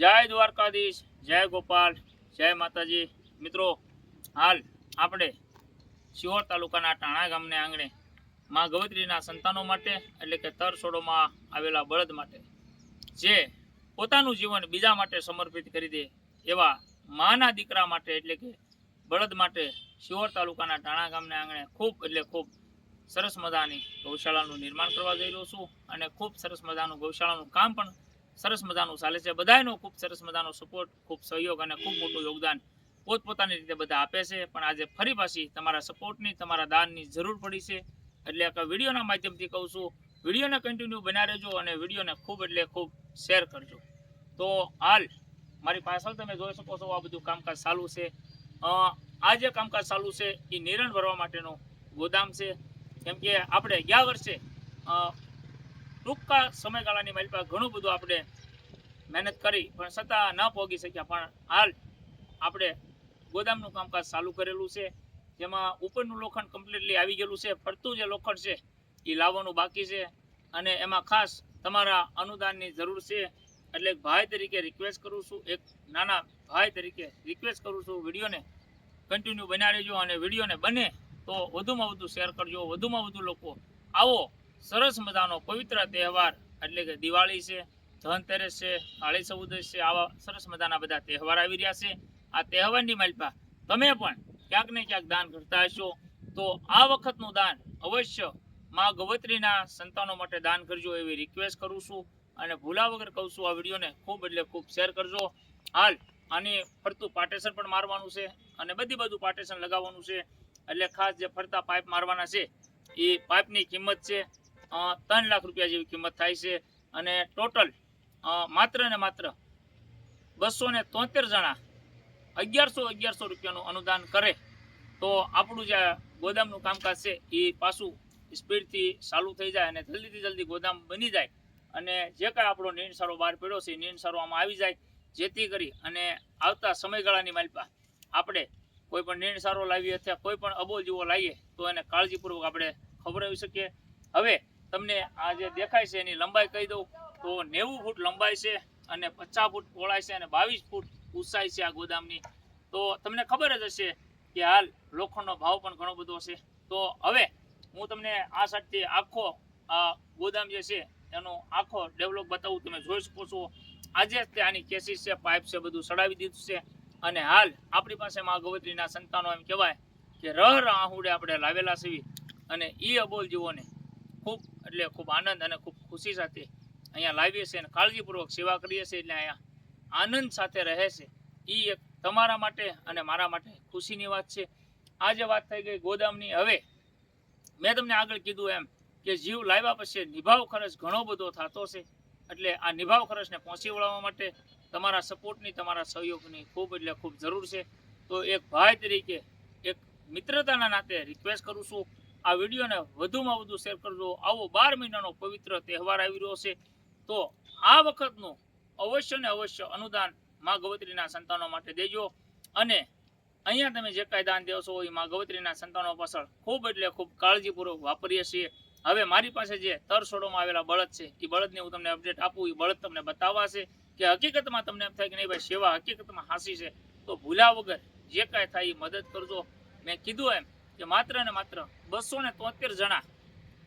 જય દ્વારકાધીશ, જય ગોપાલ, જય માતાજી. મિત્રો, હાલ આપણે શિહોર તાલુકાના ટાણા ગામને આંગણે મા ગવત્રીના સંતાનો માટે, એટલે કે તરસોડોમાં આવેલા બળદ માટે, જે પોતાનું જીવન બીજા માટે સમર્પિત કરી દે એવા માના દીકરા માટે, એટલે કે બળદ માટે શિહોર તાલુકાના ટાણા ગામને આંગણે ખૂબ એટલે ખૂબ સરસ મજાની ગૌશાળાનું નિર્માણ કરવા જઈ રહ્યો છું અને ખૂબ સરસ મજાનું ગૌશાળાનું કામ પણ સરસ મજાનું ચાલે છે. બધાનો ખૂબ સરસ મજાનો સપોર્ટ ખૂબ સહયોગ અને ખૂબ મોટું યોગદાન પોતપોતાની રીતે બધા આપે છે. પણ આજે ફરી પાછી તમારા સપોર્ટની તમારા દાનની જરૂર પડી છે. એટલે કે વિડીયોના માધ્યમથી કહું છું, વિડીયોને કન્ટિન્યુ બના રહેજો અને વિડીયોને ખૂબ એટલે ખૂબ શેર કરજો. તો હાલ, મારી પાછળ તમે જોઈ શકો છો, આ બધું કામકાજ ચાલુ છે. આ જે કામકાજ ચાલુ છે, એ નિરણ ભરવા માટેનું ગોદામ છે. કેમ કે આપણે ગયા વર્ષે ટૂંકા સમયગાળાની મારી પાસે ઘણું બધું આપણે મહેનત કરી, પણ છતાં ન પહોંચી શક્યા. પણ હાલ આપણે ગોદામનું કામકાજ ચાલુ કરેલું છે, જેમાં ઉપરનું લોખંડ કમ્પ્લીટલી આવી ગયેલું છે, ફરતું જે લોખંડ છે એ લાવવાનું બાકી છે, અને એમાં ખાસ તમારા અનુદાનની જરૂર છે. એટલે ભાઈ તરીકે રિક્વેસ્ટ કરું છું, એક નાના ભાઈ તરીકે રિક્વેસ્ટ કરું છું, વિડીયોને કન્ટિન્યુ બનાવી અને વિડીયોને બને તો વધુમાં વધુ શેર કરજો, વધુમાં વધુ લોકો આવો. સરસ મજાનો પવિત્ર તહેવાર, એટલે કે દિવાળી છે ધનતેરસ છે, કાળી ચૌદશ છે, આવા સરસ મજાના બધા તહેવાર આવી રહ્યા છે. આ તહેવારની માલપા તમે પણ ક્યાંક ને ક્યાંક દાન કરતા હશો, તો આ વખતનું દાન અવશ્યમાં ગવત્રીના સંતાનો માટે દાન કરજો એવી રિક્વેસ્ટ કરું છું. અને ભૂલા વગર કહું છું, આ વિડીયોને ખૂબ એટલે ખૂબ શેર કરજો. હાલ આની ફરતું પાર્ટેશન પણ મારવાનું છે અને બધી બધું પાર્ટેશન લગાવવાનું છે. એટલે ખાસ જે ફરતા પાઇપ મારવાના છે, એ પાઇપની કિંમત છે ત્રણ લાખ રૂપિયા જેવી કિંમત થાય છે અને ટોટલ માત્ર ને માત્ર બસો ને તોતેર જણા અગિયારસો અગિયારસો રૂપિયાનું અનુદાન કરે, તો આપણું જે ગોદામનું કામકાજ છે એ પાછું સ્પીડથી ચાલુ થઈ જાય અને જલ્દીથી જલ્દી ગોદામ બની જાય અને જે કાંઈ આપણો નીણ સારો બહાર પડ્યો છે એ નીણ સારો આમાં આવી જાય, જેથી કરી અને આવતા સમયગાળાની માલપા આપણે કોઈ પણ નીણ સારો લાવીએ અથવા કોઈ પણ અબોલ જેવો લાવીએ તો એને કાળજીપૂર્વક આપણે ખબરાવી શકીએ. હવે તમને આ જે દેખાય છે એની લંબાઈ કહી દઉં. તો નેવું ફૂટ લંબાઈ છે અને પચાસ ફૂટ પહોળાઈ છે અને બાવીસ ફૂટ ઊંચાઈ છે આ ગોદામની. તો તમને ખબર જ હશે કે હાલ લોખંડનો ભાવ પણ ઘણો બધો છે. તો હવે હું તમને આ સાઈડથી આખો આ ગોદામ જે છે એનો આખો ડેવલપ બતાવું, તમે જોઈ શકો છો. આજે જ તે આની કેસીસ છે, પાઇપ છે, બધું ચડાવી દીધું છે. અને હાલ આપણી પાસે મા ગવત્રીના સંતાનો એમ કહેવાય કે રહ આહુડે આપણે લાવેલા છે. અને એ અબોલ જીવોને ખૂબ એટલે ખૂબ આનંદ અને ખૂબ ખુશી સાથે અહીંયા લાવીએ છીએ અને કાળજીપૂર્વક સેવા કરીએ છીએ એટલે અહીંયા આનંદ સાથે રહે છે. એ એક તમારા માટે અને મારા માટે ખુશીની વાત છે. આ જે વાત થઈ ગઈ ગોદામની, હવે મેં તમને આગળ કીધું એમ કે જીવ લાવ્યા પછી નિભાવ ખર્ચ ઘણો બધો થતો છે. એટલે આ નિભાવ ખર્ચને પહોંચી વળવા માટે તમારા સપોર્ટની, તમારા સહયોગની ખૂબ એટલે ખૂબ જરૂર છે. તો એક ભાઈ તરીકે એક મિત્રતાના નાતે રિક્વેસ્ટ કરું છું આ વિડીયોને વધુમાં વધુ શેર કરજો. આવો બાર મહિનાનો પવિત્ર તહેવાર આવી રહ્યો છે. તો આ વખતનું અવશ્ય ને અવશ્ય અનુદાન મા ગવત્રીના સંતાનો માટે દેજો. અને અહીંયા તમે જે કાંઈ દાન દેશો એ મા ગવત્રીના સંતાનો પાછળ ખૂબ એટલે ખૂબ કાળજીપૂર્વક વાપરીએ છીએ. હવે મારી પાસે જે તરસોડોમાં આવેલા બળદ છે એ બળદને હું તમને અપડેટ આપું એ બળદ તમને બતાવવા કે હકીકતમાં તમને એમ થાય કે નહીં ભાઈ, સેવા હકીકતમાં હાસી છે. તો ભૂલા વગર જે કાંઈ થાય એ મદદ કરજો. મેં કીધું એમ કે માત્ર ને માત્ર બસો ને તોતેર જણા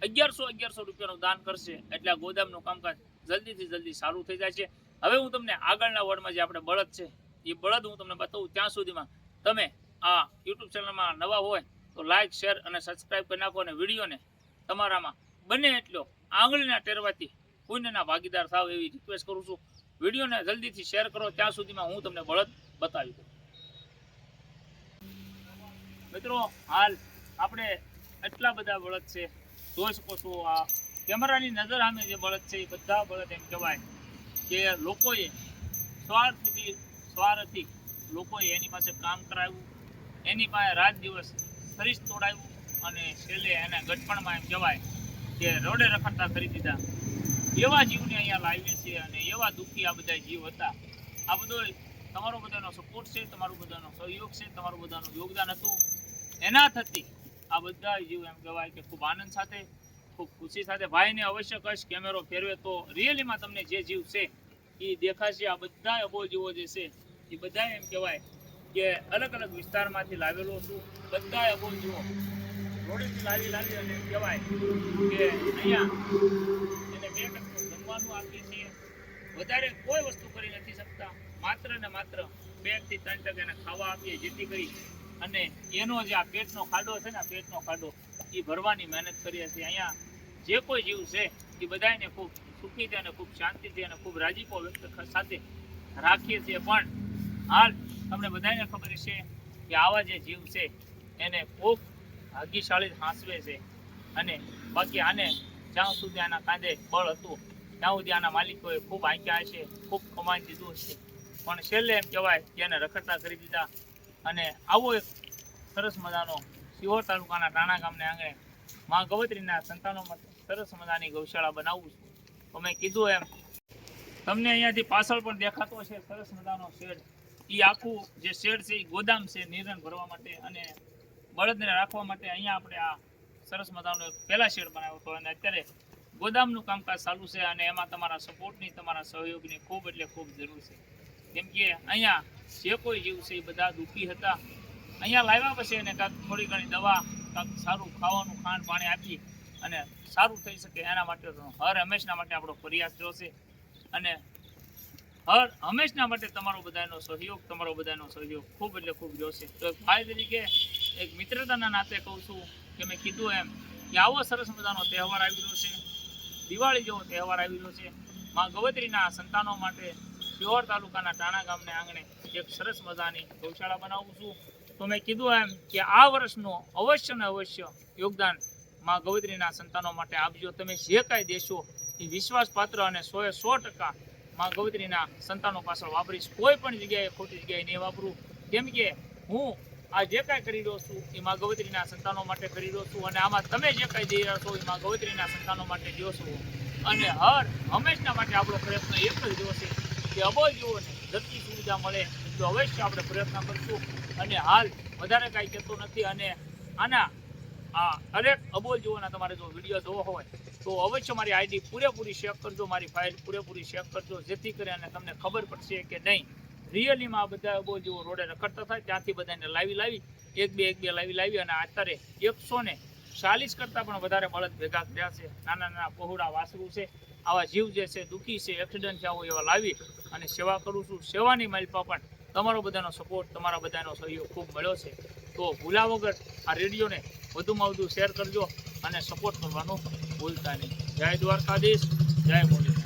અગિયારસો અગિયારસો રૂપિયાનું દાન કરશે. એટલે આ ગોદામનું કામકાજ જલ્દીથી જલ્દી સારું થઈ જાય છે. હવે હું તમને આગળના વર્ડમાં જે આપણે બળદ છે, એ બળદ હું તમને બતાવું, ત્યાં સુધીમાં તમે આ યુટ્યુબ ચેનલમાં નવા હોય તો લાઇક શેર અને સબસ્ક્રાઇબ કરી નાખો અને વિડીયોને તમારામાં બને એટલો આંગળીના ટેરવાથી પુણ્યના ભાગીદાર થાવ એવી રિક્વેસ્ટ કરું છું. વિડીયોને જલ્દીથી શેર કરો, ત્યાં સુધીમાં હું તમને બળદ બતાવી દઉં. મિત્રો, હાલ આપણે એટલા બધા બળદ છે. જોઈ શકો છો આ કેમેરાની નજર સામે જે બળદ છે એ બધા બળદ એમ કહેવાય કે લોકોએ સ્વાર્થથી સ્વાર્થથી લોકોએ એની પાસે કામ કરાવ્યું, એની પાસે રાત દિવસ સરીસ તોડાવ્યું અને છેલ્લે એને ગટપણમાં એમ કહેવાય કે રોડે રખડતા કરી દીધા. એવા જીવને અહીંયા લાવીએ છીએ અને એવા દુઃખી આ બધા જીવ હતા. આ બધો તમારો બધાનો સપોર્ટ છે, તમારો બધાનો સહયોગ છે, તમારું બધાનું યોગદાન હતું. એના થકી આ બધા જીવ એમ કહેવાય કે ખૂબ આનંદ સાથે, ખૂબ ખુશી સાથે ભાઈને અવશ્ય કહીશ કેમેરો ફેરવે તો રિયલીમાં તમને જે જીવ છે એ દેખાશે. આ બધા અબો જીવો જે છે એ બધા એમ કહેવાય કે અલગ અલગ વિસ્તારમાંથી લાવેલો છું. બધા અબો જીવો રોડેથી લાવી લાવી અને એમ કહેવાય કે અહીંયા એને બે ટકનું જમવાનું આપીએ છીએ. વધારે કોઈ વસ્તુ કરી નથી શકતા. માત્ર ને માત્ર બેથી ત્રણ ટકા એને ખાવા આપીએ, જેથી કરી અને એનો જે આ પેટનો ખાડો છે ને, આ પેટનો ખાડો એ ભરવાની મહેનત કરીએ છીએ. અહીંયા જે કોઈ જીવ છે એ બધાને ખૂબ સુખીથી અને ખૂબ શાંતિથી અને ખૂબ રાજીપો વ્યક્ત સાથે રાખીએ છીએ. પણ હાલ તમને બધાને ખબર છે કે આવા જે જીવ છે, એને ખૂબ ભાગ્યશાળી હાંસવે છે. અને બાકી આને જ્યાં સુધી આના કાંધે બળ હતું, ત્યાં સુધી આના માલિકોએ ખૂબ આંક્યા છે, ખૂબ કમાઈ દીધું છે. પણ છેલ્લે એમ કહેવાય કે એને રખડતા કરી દીધા. અને આવો એક સરસ મજાનો સિહોર તાલુકાના ટાણા ગામને આંગણે મા ગવત્રીના સંતાનો માટે સરસ મજાની ગૌશાળા બનાવું છું. તો મેં કીધું એમ, તમને અહીંયાથી પાછળ પણ દેખાતો છે સરસ મજાનો શેડ. એ આખું જે શેડ છે એ ગોદામ છે નિરણ ભરવા માટે અને બળદને રાખવા માટે અહીંયા આપણે આ સરસ મજાનો પહેલા શેડ બનાવ્યો હતો. અને અત્યારે ગોદામનું કામકાજ ચાલુ છે અને એમાં તમારા સપોર્ટની તમારા સહયોગની ખૂબ એટલે ખૂબ જરૂર છે. કેમ કે અહીંયા જે કોઈ જીવ છે એ બધા દુઃખી હતા. અહીંયા લાવ્યા પછી એને કાંઈક થોડી ઘણી દવા કાંઈક સારું ખાવાનું, ખાંડ પાણી આપી અને સારું થઈ શકે એના માટે હર હંમેશના માટે આપણો પ્રયાસ જોશે અને હર હંમેશના માટે તમારો બધાનો સહયોગ, તમારો બધાનો સહયોગ ખૂબ એટલે ખૂબ જોશે તો એક ભાઈ તરીકે એક મિત્રતાના નાતે કહું છું કે મેં કીધું એમ કે આવો સરસ મજાનો તહેવાર આવી રહ્યો છે. દિવાળી જેવો તહેવાર આવી રહ્યો છે. માં ગવત્રીના સંતાનો માટે શિહોર તાલુકાના ટાણા ગામને આંગણે એક સરસ મજાની ગૌશાળા બનાવું છું. તો મેં કીધું એમ કે આ વર્ષનું અવશ્ય ને અવશ્ય યોગદાનમાં ગવત્રીના સંતાનો માટે આપજો. તમે જે કાંઈ દેશો એ વિશ્વાસપાત્ર અને સોએ સો ટકા માં ગવત્રીના સંતાનો પાછળ વાપરીશ. કોઈ પણ જગ્યાએ ખોટી જગ્યાએ નહીં વાપરું. કેમ કે હું આ જે કાંઈ કરી રહ્યો છું એ માં ગવત્રીના સંતાનો માટે કરી રહ્યો છું અને આમાં તમે જે કાંઈ જઈ રહ્યા છો એ માં ગવત્રીના સંતાનો માટે જો છો. અને હર હંમેશના માટે આપણો પ્રયત્ન એક જ રહ્યો અબોલ જીવોને ધરતી સુવિધા મળે. તો અવશ્ય આપણે પ્રયત્ન કરશું. અને હાલ વધારે કાંઈ કહેતો નથી અને આના, આ હરેક અબોલ જીવોના તમારે જો વીડિયો જોવો હોય, તો અવશ્ય મારી આઈડી પૂરેપૂરી શેર કરજો, મારી ફાઇલ પૂરેપૂરી શેર કરજો, જેથી કરીને તમને ખબર પડશે કે નહીં રિયલીમાં બધા અબોલ જીવો રોડે રખડતા થાય, ત્યાંથી બધાને લાવી લાવી, એક બે એક બે લાવી લાવી અને અત્યારે એકસો ને ચાલીસ કરતાં પણ વધારે બળદ ભેગા થયા છે. નાના નાના પહોળા વાસરું છે. આવા જીવ જે છે, દુઃખી છે એક્સિડન્ટ થયા હોય એવા લાવી અને સેવા કરું છું. સેવાની માલપા પણ તમારો બધાનો સપોર્ટ તમારા બધાનો સહયોગ ખૂબ મળ્યો છે. તો ભૂલા વગર આ રેડિયોને વધુમાં વધુ શેર કરજો અને સપોર્ટ કરવાનું ભૂલતા નહીં. જય દ્વારકાધીશ, જય મોદી